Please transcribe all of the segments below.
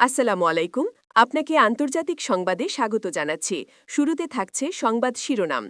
আসসালামু আলাইকুম। আপনাকে আন্তর্জাতিক সংবাদে স্বাগত জানাচ্ছি। শুরুতে থাকছে সংবাদ শিরোনাম।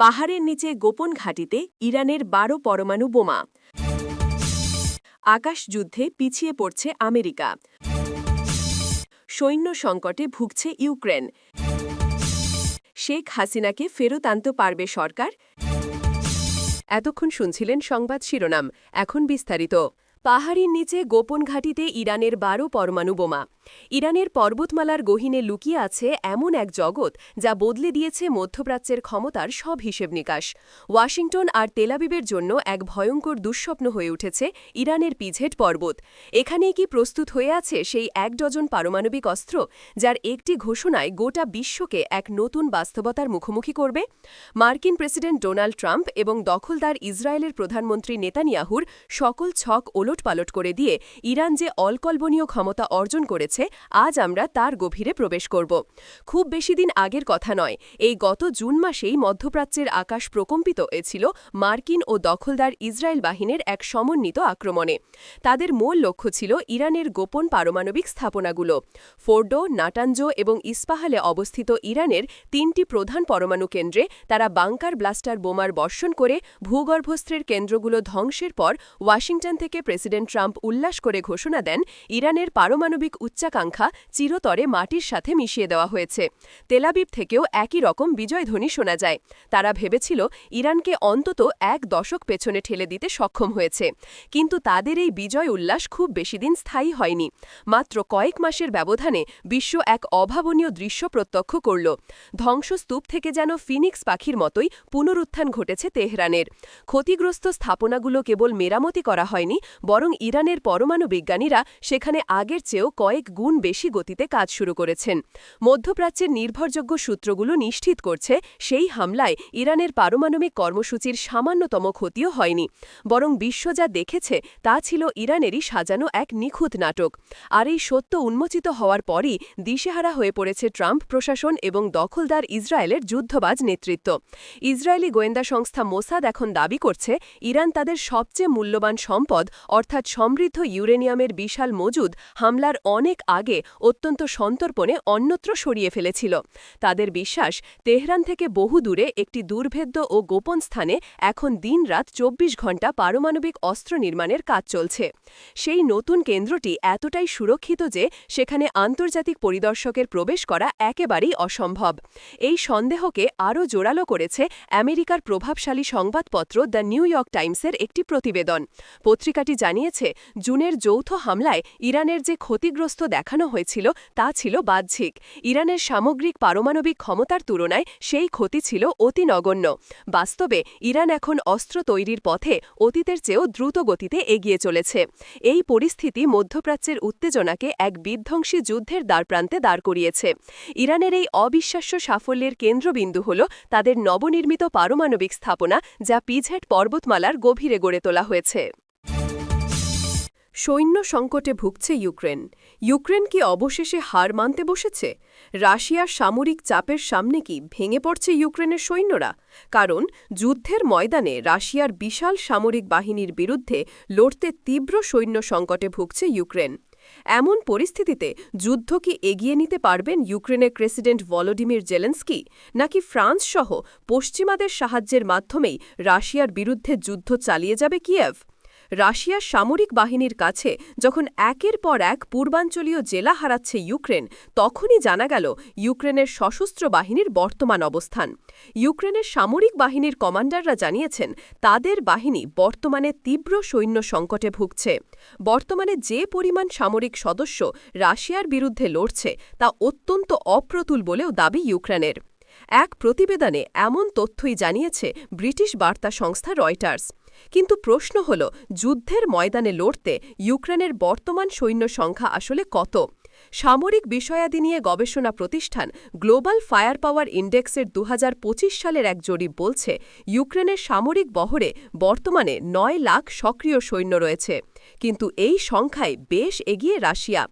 পাহাড়ের নিচে গোপন ঘাঁটিতে ইরানের বারো পরমাণু বোমা। আকাশ যুদ্ধে পিছিয়ে পড়ছে আমেরিকা। সৈন্য সংকটে ভুগছে ইউক্রেন। শেখ হাসিনাকে ফেরত আনতে পারবে সরকার? এতক্ষণ শুনছিলেন সংবাদ শিরোনাম। এখন বিস্তারিত। পাহাড়ির নিচে গোপন ঘাঁটিতে ইরানের বারো পরমাণু বোমা। ইরানের পর্বতমালার গহিনে লুকিয়ে আছে এমন এক জগৎ যা বদলে দিয়েছে মধ্যপ্রাচ্যের ক্ষমতার সব হিসেব নিকাশ। ওয়াশিংটন আর তেলাবিবের জন্য এক ভয়ঙ্কর দুঃস্বপ্ন হয়ে উঠেছে ইরানের পিঝেট পর্বত। এখানেই কি প্রস্তুত হয়ে আছে সেই এক ডজন পারমাণবিক অস্ত্র, যার একটি ঘোষণায় গোটা বিশ্বকে এক নতুন বাস্তবতার মুখোমুখি করবে? মার্কিন প্রেসিডেন্ট ডোনাল্ড ট্রাম্প এবং দখলদার ইসরায়েলের প্রধানমন্ত্রী নেতানিয়াহুর সকল ছক ওলটপালট করে দিয়ে ইরান যে অলকল্পনীয় ক্ষমতা অর্জন করেছে, আজ আমরা তার গভীরে প্রবেশ করব। খুব বেশি দিন আগের কথা নয়, এই গত জুন মাসেই মধ্যপ্রাচ্যের আকাশ প্রকম্পিত হয়েছিল মার্কিন ও দখলদার ইসরায়েল বাহিনীর এক সমন্বিত আক্রমণে। তাদের মূল লক্ষ্য ছিল ইরানের গোপন পারমাণবিক স্থাপনাগুলো। ফোর্ডো নাটাঞ্জো এবং ইস্পাহালে অবস্থিত ইরানের তিনটি প্রধান পরমাণু কেন্দ্রে তারা বাংকার ব্লাস্টার বোমার বর্ষণ করে ভূগর্ভস্থের কেন্দ্রগুলো ধ্বংসের পর ওয়াশিংটন থেকে প্রেসিডেন্ট ট্রাম্প উল্লাস করে ঘোষণা দেন, ইরানের পারমাণবিক উচ্চাকাঙ্ক্ষা চিরতরে মাটির সাথে মিশিয়ে দেওয়া হয়েছে। তেলাবিব থেকেও একই রকম বিজয়ধ্বনি শোনা যায়। তারা ভেবেছিল, ইরানকে অন্তত এক দশক পেছনে ঠেলে দিতে সক্ষম হয়েছে। কিন্তু তাদের এই বিজয় উল্লাস খুব বেশি দিন স্থায়ী হয়নি। মাত্র কয়েক মাসের ব্যবধানে বিশ্ব এক অভাবনীয় দৃশ্য প্রত্যক্ষ করল। ধ্বংসস্তূপ থেকে যেন ফিনিক্স পাখির মতোই পুনরুত্থান ঘটেছে তেহরানের। ক্ষতিগ্রস্ত স্থাপনাগুলো কেবল মেরামতি করা হয়নি বরং ইরানের পরমাণু বিজ্ঞানীরা সেখানে আগের চেয়েও কয়েক গুণ বেশি গতিতে কাজ শুরু করেছেন। মধ্যপ্রাচ্যের নির্ভরযোগ্য সূত্রগুলো নিশ্চিত করছে সেই হামলায় ইরানের পারমাণবিক কর্মসূচির সামান্যতম ক্ষতিও হয়নি। বরং বিশ্ব যা দেখেছে তা ছিল ইরানেরই সাজানো এক নিখুঁত নাটক। আর এই সত্য উন্মোচিত হওয়ার পরই দিশেহারা হয়ে পড়েছে ট্রাম্প প্রশাসন এবং দখলদার ইসরায়েলের যুদ্ধবাজ নেতৃত্ব। ইসরায়েলি গোয়েন্দা সংস্থা মোসাদ এখন দাবি করছে, ইরান তাদের সবচেয়ে মূল্যবান সম্পদ অর্থাৎ সমৃদ্ধ ইউরেনিয়ামের বিশাল মজুদ হামলার অনেক আগে অত্যন্ত সন্তর্পণে অন্যত্র সরিয়ে ফেলেছিল। তাদের বিশ্বাস, তেহরান থেকে বহু দূরে একটি দুর্ভেদ্য ও গোপন স্থানে এখন দিনরাত চব্বিশ ঘণ্টা পারমাণবিক অস্ত্র নির্মাণের কাজ চলছে। সেই নতুন কেন্দ্রটি এতটাই সুরক্ষিত যে সেখানে আন্তর্জাতিক পরিদর্শকের প্রবেশ করা একেবারেই অসম্ভব। এই সন্দেহকে আরও জোরালো করেছে আমেরিকার প্রভাবশালী সংবাদপত্র দ্য নিউ ইয়র্ক টাইমসের একটি প্রতিবেদন। পত্রিকাটি জানিয়েছে, জুনের যৌথ হামলায় ইরানের যে ক্ষতিগ্রস্ত দেখানো হয়েছিল তা ছিল বাহ্যিক। ইরানের সামগ্রিক পারমাণবিক ক্ষমতার তুলনায় সেই ক্ষতি ছিল অতি নগণ্য। বাস্তবে, ইরান এখন অস্ত্র তৈরির পথে অতীতের চেয়েও দ্রুত গতিতে এগিয়ে চলেছে। এই পরিস্থিতি মধ্যপ্রাচ্যের উত্তেজনাকে এক বিধ্বংসী যুদ্ধের দ্বারপ্রান্তে দাঁড় করিয়েছে। ইরানের এই অবিশ্বাস্য সাফল্যের কেন্দ্রবিন্দু হল তাদের নবনির্মিত পারমাণবিক স্থাপনা, যা পিঝেট পর্বতমালার গভীরে গড়ে তোলা হয়েছে। সৈন্য সংকটে ভুগছে ইউক্রেন। ইউক্রেন কি অবশেষে হার মানতে বসেছে? রাশিয়ার সামরিক চাপের সামনে কি ভেঙে পড়ছে ইউক্রেনের সৈন্যরা? কারণ যুদ্ধের ময়দানে রাশিয়ার বিশাল সামরিক বাহিনীর বিরুদ্ধে লড়তে তীব্র সৈন্য সংকটে ভুগছে ইউক্রেন। এমন পরিস্থিতিতে যুদ্ধ কি এগিয়ে নিতে পারবেন ইউক্রেনের প্রেসিডেন্ট ভলোডিমির জেলেন্সকি? নাকি ফ্রান্স সহ পশ্চিমাদের সাহায্যের মাধ্যমেই রাশিয়ার বিরুদ্ধে যুদ্ধ চালিয়ে যাবে কিয়েভ? রাশিয়ার সামরিক বাহিনীর কাছে যখন একের পর এক পূর্বাঞ্চলীয় জেলা হারাচ্ছে ইউক্রেন, তখনই জানা গেল ইউক্রেনের সশস্ত্র বাহিনীর বর্তমান অবস্থান। ইউক্রেনের সামরিক বাহিনীর কমান্ডাররা জানিয়েছেন, তাদের বাহিনী বর্তমানে তীব্র সৈন্য সংকটে ভুগছে। বর্তমানে যে পরিমাণ সামরিক সদস্য রাশিয়ার বিরুদ্ধে লড়ছে, তা অত্যন্ত অপ্রতুল বলেও দাবি ইউক্রেনের। এক প্রতিবেদনে এমন তথ্যই জানিয়েছে ব্রিটিশ বার্তা সংস্থা রয়টার্স। কিন্তু প্রশ্ন হল, যুদ্ধের ময়দানে লড়তে ইউক্রেনের বর্তমান সৈন্য সংখ্যা আসলে কত? সামরিক বিষয়াদি নিয়ে গবেষণা প্রতিষ্ঠান গ্লোবাল ফায়ার পাওয়ার ইন্ডেক্সের দু হাজার পঁচিশ সালের এক জরিপ বলছে, ইউক্রেনের সামরিক বহরে বর্তমানে নয় লাখ সক্রিয় সৈন্য রয়েছে। কিন্তু এই সংখ্যায় বেশ এগিয়ে রাশিয়া।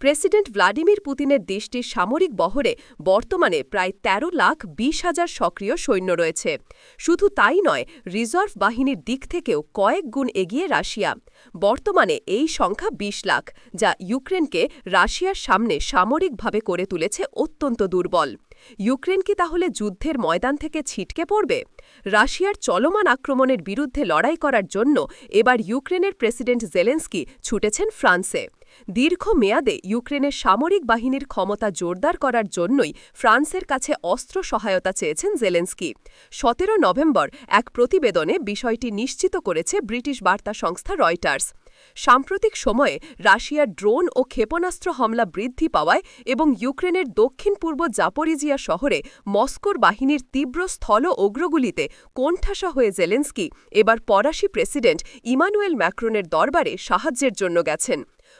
প্রেসিডেন্ট ভ্লাদিমির পুতিনের দেশটির সামরিক বহরে বর্তমানে প্রায় ১৩ লাখ বিশ হাজার সক্রিয় সৈন্য রয়েছে। শুধু তাই নয়, রিজার্ভ বাহিনীর দিক থেকেও কয়েক গুণ এগিয়ে রাশিয়া। বর্তমানে এই সংখ্যা ২০ লাখ, যা ইউক্রেনকে রাশিয়ার সামনে সামরিকভাবে করে তুলেছে অত্যন্ত দুর্বল। ইউক্রেন কি তাহলে যুদ্ধের ময়দান থেকে ছিটকে পড়বে? রাশিয়ার চলমান আক্রমণের বিরুদ্ধে লড়াই করার জন্য এবার ইউক্রেনের প্রেসিডেন্ট জেলেন্সকি ছুটেছেন ফ্রান্সে। দীর্ঘ মেয়াদে ইউক্রেনের সামরিক বাহিনীর ক্ষমতা জোরদার করার জন্যই ফ্রান্সের কাছে অস্ত্র সহায়তা চেয়েছেন জেলেন্সকি। সতেরো নভেম্বর এক প্রতিবেদনে বিষয়টি নিশ্চিত করেছে ব্রিটিশ বার্তা সংস্থা রয়টার্স। সাম্প্রতিক সময়ে রাশিয়ার ড্রোন ও ক্ষেপণাস্ত্র হামলা বৃদ্ধি পাওয়ায় এবং ইউক্রেনের দক্ষিণ পূর্ব জাপোরিজিয়া শহরে মস্কোর বাহিনীর তীব্র স্থল অগ্রগুলিতে কোণঠাসা হয়ে জেলেন্সকি এবার ফরাসি প্রেসিডেন্ট ইমানুয়েল ম্যাক্রোনের দরবারে সাহায্যের জন্য গেছেন।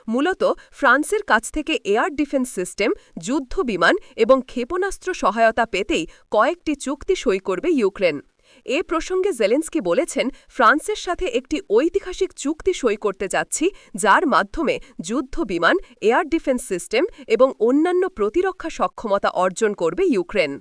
মূলত ফ্রান্সের কাছ থেকে এয়ার ডিফেন্স সিস্টেম, যুদ্ধ বিমান এবং ক্ষেপণাস্ত্র সহায়তা পেতেই কয়েকটি চুক্তি সই করবে ইউক্রেন। এ প্রসঙ্গে জেলেন্সকি বলেছেন, ফ্রান্সের সাথে একটি ঐতিহাসিক চুক্তি সই করতে যাচ্ছি, যার মাধ্যমে যুদ্ধ বিমান, এয়ার ডিফেন্স সিস্টেম এবং অন্যান্য প্রতিরক্ষা সক্ষমতা অর্জন করবে ইউক্রেন।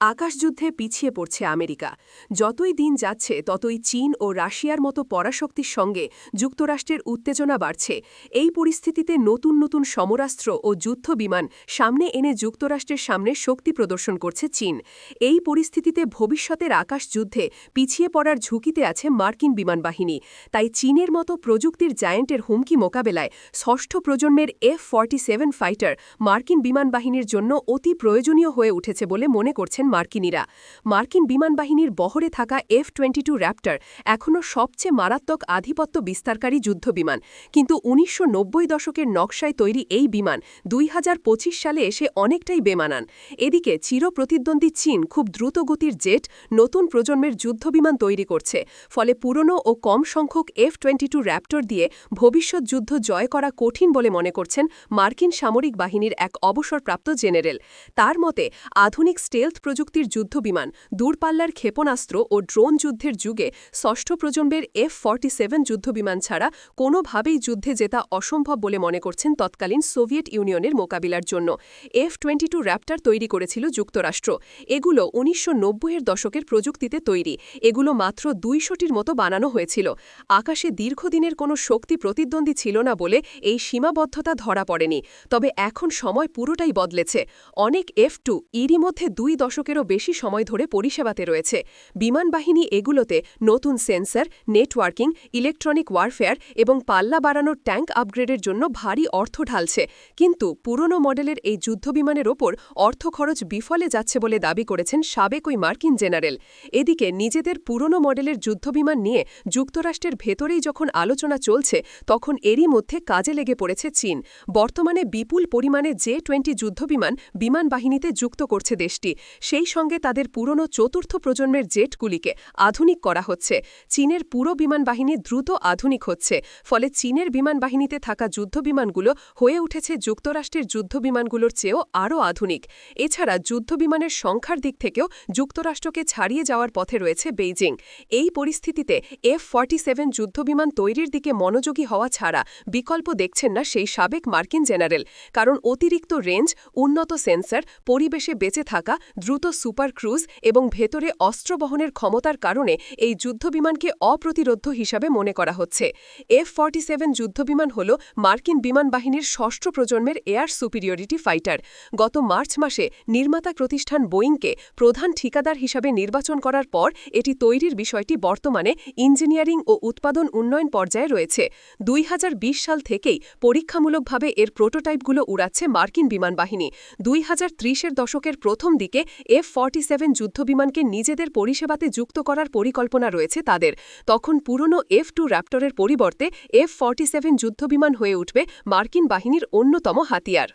আকাশযুদ্ধে পিছিয়ে পড়ছে আমেরিকা। যতই দিন যাচ্ছে, ততই চীন ও রাশিয়ার মতো পরাশক্তির সঙ্গে যুক্তরাষ্ট্রের উত্তেজনা বাড়ছে। এই পরিস্থিতিতে নতুন নতুন সমরাস্ত্র ও যুদ্ধ বিমান সামনে এনে যুক্তরাষ্ট্রের সামনে শক্তি প্রদর্শন করছে চীন। এই পরিস্থিতিতে ভবিষ্যতের আকাশযুদ্ধে পিছিয়ে পড়ার ঝুঁকিতে আছে মার্কিন বিমান বাহিনী তাই চীনের মতো প্রযুক্তির জায়েন্টের হুমকি মোকাবেলায় ষষ্ঠ প্রজন্মের এফ ফর্টি ফাইটার মার্কিন বিমান বাহিনীর জন্য অতি প্রয়োজনীয় হয়ে উঠেছে বলে মনে করছেন মার্কিনীরা। মার্কিন বিমান বাহিনীর বহরে থাকা এফ টোয়েন্টি টু র্যাপ্টার এখনও সবচেয়ে মারাত্মক আধিপত্য বিস্তারকারী যুদ্ধবিমান কিন্তু উনিশশো দশকের নকশায় তৈরি এই বিমান দুই সালে এসে অনেকটাই বেমানান। এদিকে চিরপ্রতিদ্বন্দ্বী চীন খুব দ্রুতগতির জেট নতুন প্রজন্মের যুদ্ধবিমান তৈরি করছে। ফলে পুরনো ও কম সংখ্যক এফ টোয়েন্টি টু র্যাপ্টর দিয়ে ভবিষ্যৎ যুদ্ধ জয় করা কঠিন বলে মনে করছেন মার্কিন সামরিক বাহিনীর এক অবসরপ্রাপ্ত জেনারেল। তার মতে, আধুনিক স্টেলথ প্রযুক্তির যুদ্ধবিমান, দূরপাল্লার ক্ষেপণাস্ত্র ও ড্রোন যুদ্ধের যুগে ষষ্ঠ প্রজন্মের এফ ফর্টি সেভেন যুদ্ধবিমান ছাড়া কোনোভাবেই যুদ্ধে জেতা অসম্ভব বলে মনে করছেন তৎকালীন সোভিয়েত ইউনিয়নের মোকাবিলার জন্য। এফ টোয়েন্টি টু র্যাপ্টার তৈরি করেছিল যুক্তরাষ্ট্র। এগুলো উনিশশো দশকের প্রযুক্তিতে তৈরি। এগুলো মাত্র দুইশোটির মতো বানানো হয়েছিল। আকাশে দীর্ঘদিনের কোনো শক্তি প্রতিদ্বন্দ্বী ছিল না বলে এই সীমাবদ্ধতা ধরা পড়েনি। তবে এখন সময় পুরোটাই বদলেছে। অনেক এফ টু, এরই মধ্যে দুই দশকেরও বেশি সময় ধরে পরিষেবাতে রয়েছে। বিমান বাহিনী এগুলোতে নতুন সেন্সর, নেটওয়ার্কিং, ইলেকট্রনিক ওয়ারফেয়ার এবং পাল্লা বাড়ানোর ট্যাঙ্ক আপগ্রেডের জন্য ভারী অর্থ ঢালছে। কিন্তু পুরনো মডেলের এই যুদ্ধবিমানের ওপর অর্থ খরচ বিফলে যাচ্ছে বলে দাবি করেছেন সাবেক ওই মার্কিন জেনারেল। এদিকে নিজেদের পুরনো মডেলের যুদ্ধবিমান নিয়ে যুক্তরাষ্ট্রের ভেতরেই যখন আলোচনা চলছে, তখন এরই মধ্যে কাজে লেগে পড়েছে চীন। বর্তমানে বিপুল পরিমাণে জে টোয়েন্টি যুদ্ধবিমান বিমান বাহিনীতে যুক্ত করছে দেশটি। সেই সঙ্গে তাদের পুরনো চতুর্থ প্রজন্মের জেটগুলিকে আধুনিক করা হচ্ছে। চীনের পুরো বিমান বাহিনী দ্রুত আধুনিক হচ্ছে, ফলে চীনের বিমান বাহিনীতে থাকা যুদ্ধবিমানগুলো হয়ে উঠেছে যুক্তরাষ্ট্রের যুদ্ধবিমানগুলোর চেয়েও আরও আধুনিক। এছাড়া যুদ্ধবিমানের সংখ্যার দিক থেকেও যুক্তরাষ্ট্রকে ছাড়িয়ে যাওয়ার পথে রয়েছে বেইজিং। এই পরিস্থিতিতে এফ ফর্টি সেভেন যুদ্ধবিমান তৈরির দিকে মনোযোগী হওয়া ছাড়া বিকল্প দেখছেন না সেই সাবেক মার্কিন জেনারেল, কারণ অতিরিক্ত রেঞ্জ, উন্নত সেন্সর, পরিবেশে বেঁচে থাকা, দ্রুত সুপার ক্রুজ এবং ভেতরে অস্ত্র বহনের ক্ষমতার কারণে এই যুদ্ধবিমানকে অপ্রতিরোধ্য হিসাবে মনে করা হচ্ছে। এফ ফর্টি সেভেন যুদ্ধবিমান হল মার্কিন বিমান বাহিনীর ষষ্ঠ প্রজন্মের এয়ার সুপিরিয়রিটি ফাইটার। গত মার্চ মাসে নির্মাতা প্রতিষ্ঠান বোয়িংকে প্রধান ঠিকাদার হিসাবে নির্বাচন করার পর এটি তৈরির বিষয়টি বর্তমানে ইঞ্জিনিয়ারিং ও উৎপাদন উন্নয়ন পর্যায়ে রয়েছে। দুই হাজার বিশ সাল থেকেই পরীক্ষামূলকভাবে এর প্রোটোটাইপগুলো উড়াচ্ছে মার্কিন বিমান বাহিনী দুই হাজার দশকের প্রথম দিকে এফ ফর্টি সেভেন যুদ্ধবিমানকে নিজেদের পরিষেবাতে যুক্ত করার পরিকল্পনা রয়েছে তাদের। তখন পুরনো এফ টু র্যাপ্টরের পরিবর্তে এফ ফর্টি সেভেন যুদ্ধবিমান হয়ে উঠবে মার্কিন বাহিনীর অন্যতম হাতিয়ার।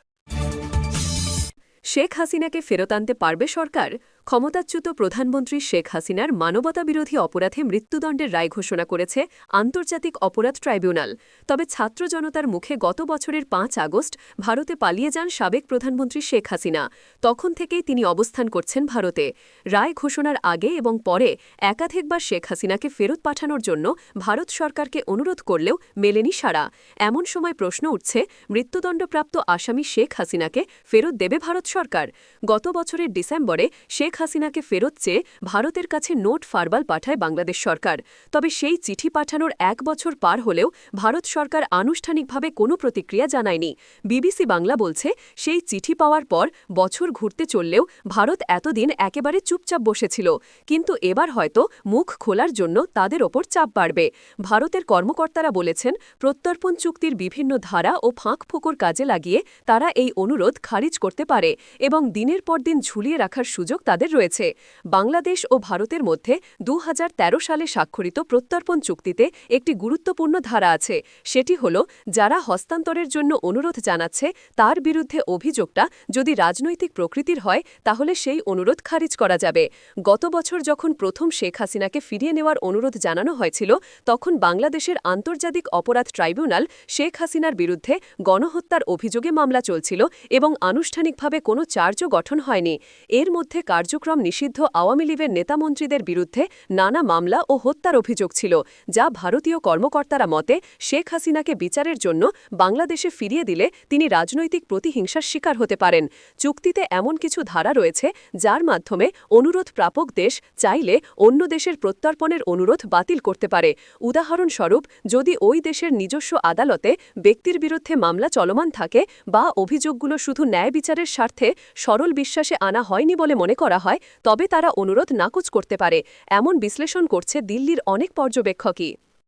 শেখ হাসিনাকে ফেরত আনতে পারবে সরকার? ক্ষমতাচ্যুত প্রধানমন্ত্রী শেখ হাসিনার মানবতাবিরোধী অপরাধে মৃত্যুদণ্ডের রায় ঘোষণা করেছে আন্তর্জাতিক অপরাধ ট্রাইব্যুনাল। তবে ছাত্র জনতার মুখে গত বছরের পাঁচ আগস্ট ভারতে পালিয়ে যান সাবেক প্রধানমন্ত্রী শেখ হাসিনা। তখন থেকেই তিনি অবস্থান করছেন ভারতে। রায় ঘোষণার আগে এবং পরে একাধিকবার শেখ হাসিনাকে ফেরত পাঠানোর জন্য ভারত সরকারকে অনুরোধ করলেও মেলেনি সাড়া। এমন সময় প্রশ্ন উঠছে, মৃত্যুদণ্ডপ্রাপ্ত আসামি শেখ হাসিনাকে ফেরত দেবে ভারত সরকার? গত বছরের ডিসেম্বরে শেখ হাসিনাকে ফেরত চেয়ে ভারতের কাছে নোট ফারবাল পাঠায় বাংলাদেশ সরকার। তবে সেই চিঠি পাঠানোর এক বছর পার হলেও ভারত সরকার আনুষ্ঠানিকভাবে কোনো প্রতিক্রিয়া জানায়নি। বিবিসি বাংলা বলছে, সেই চিঠি পাওয়ার পর বছর ঘুরতে চললেও ভারত এতদিন একেবারে চুপচাপ বসেছিল। কিন্তু এবার হয়তো মুখ খোলার জন্য তাদের ওপর চাপ বাড়বে। ভারতের কর্মকর্তারা বলেছেন, প্রত্যর্পণ চুক্তির বিভিন্ন ধারা ও ফাঁক ফোকর কাজে লাগিয়ে তারা এই অনুরোধ খারিজ করতে পারে এবং দিনের পর দিন ঝুলিয়ে রাখার সুযোগ তাদের রয়েছে। বাংলাদেশ ও ভারতের মধ্যে দু হাজার তেরো সালে স্বাক্ষরিত প্রত্যর্পণ চুক্তিতে একটি গুরুত্বপূর্ণ ধারা আছে। সেটি হল, যারা হস্তান্তরের জন্য অনুরোধ জানাচ্ছে, তার বিরুদ্ধে অভিযোগটা যদি রাজনৈতিক প্রকৃতির হয়, তাহলে সেই অনুরোধ খারিজ করা যাবে। গত বছর যখন প্রথম শেখ হাসিনাকে ফিরিয়ে নেওয়ার অনুরোধ জানানো হয়েছিল, তখন বাংলাদেশের আন্তর্জাতিক অপরাধ ট্রাইব্যুনাল শেখ হাসিনার বিরুদ্ধে গণহত্যার অভিযোগে মামলা চলছিল এবং আনুষ্ঠানিকভাবে কোনো চার্জও গঠন হয়নি। এর মধ্যে কার্যক্রম নিষিদ্ধ আওয়ামী লীগের নেতামন্ত্রীদের বিরুদ্ধে নানা মামলা ও হত্যার অভিযোগ ছিল, যা ভারতীয় কর্মকর্তারা মতে শেখ হাসিনাকে বিচারের জন্য বাংলাদেশে ফিরিয়ে দিলে তিনি রাজনৈতিক প্রতিহিংসার শিকার হতে পারেন। চুক্তিতে এমন কিছু ধারা রয়েছে, যার মাধ্যমে অনুরোধ প্রাপক দেশ চাইলে অন্য দেশের প্রত্যর্পণের অনুরোধ বাতিল করতে পারে। উদাহরণস্বরূপ, যদি ওই দেশের নিজস্ব আদালতে ব্যক্তির বিরুদ্ধে মামলা চলমান থাকে বা অভিযোগগুলো শুধু ন্যায় বিচারের স্বার্থে সরল বিশ্বাসে আনা হয়নি বলে মনে করা হয় তবে তারা অনুরোধ নাকচ করতে পারে। এমন বিশ্লেষণ করছে দিল্লির অনেক পর্যবেক্ষকই।